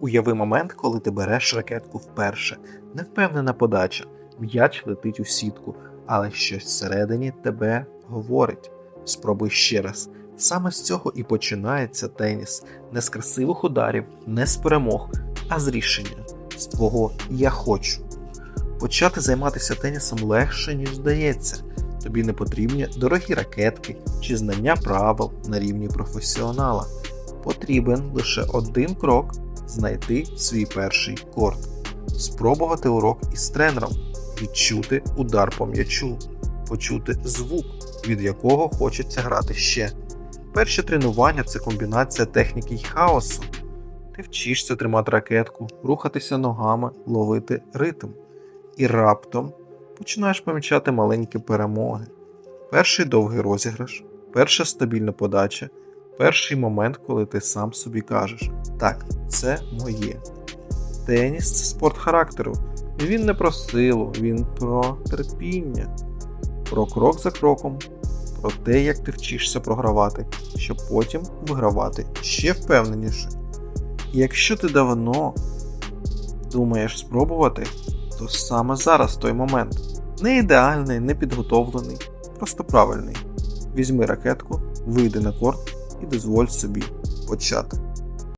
Уяви момент, коли ти береш ракетку вперше. Невпевнена подача, м'яч летить у сітку, але щось всередині тебе говорить. Спробуй ще раз. Саме з цього і починається теніс. Не з красивих ударів, не з перемог, а з рішення, з твого я хочу. Почати займатися тенісом легше, ніж здається. Тобі не потрібні дорогі ракетки чи знання правил на рівні професіонала. Потрібен лише один крок знайти свій перший корт, спробувати урок із тренером, відчути удар по м'ячу, почути звук, від якого хочеться грати ще. Перші тренування це комбінація техніки й хаосу. Ти вчишся тримати ракетку, рухатися ногами, ловити ритм. І раптом починаєш помічати маленькі перемоги. Перший довгий розіграш, перша стабільна подача, перший момент, коли ти сам собі кажеш: Так, це моє. Теніс це спорт характеру. Він не про силу, він про терпіння, про крок за кроком, про те, як ти вчишся програвати, щоб потім вигравати ще впевненіше. І якщо ти давно думаєш спробувати, то саме зараз той момент. Не ідеальний, не підготовлений, просто правильний. Візьми ракетку, вийди на корт і дозволь собі почати.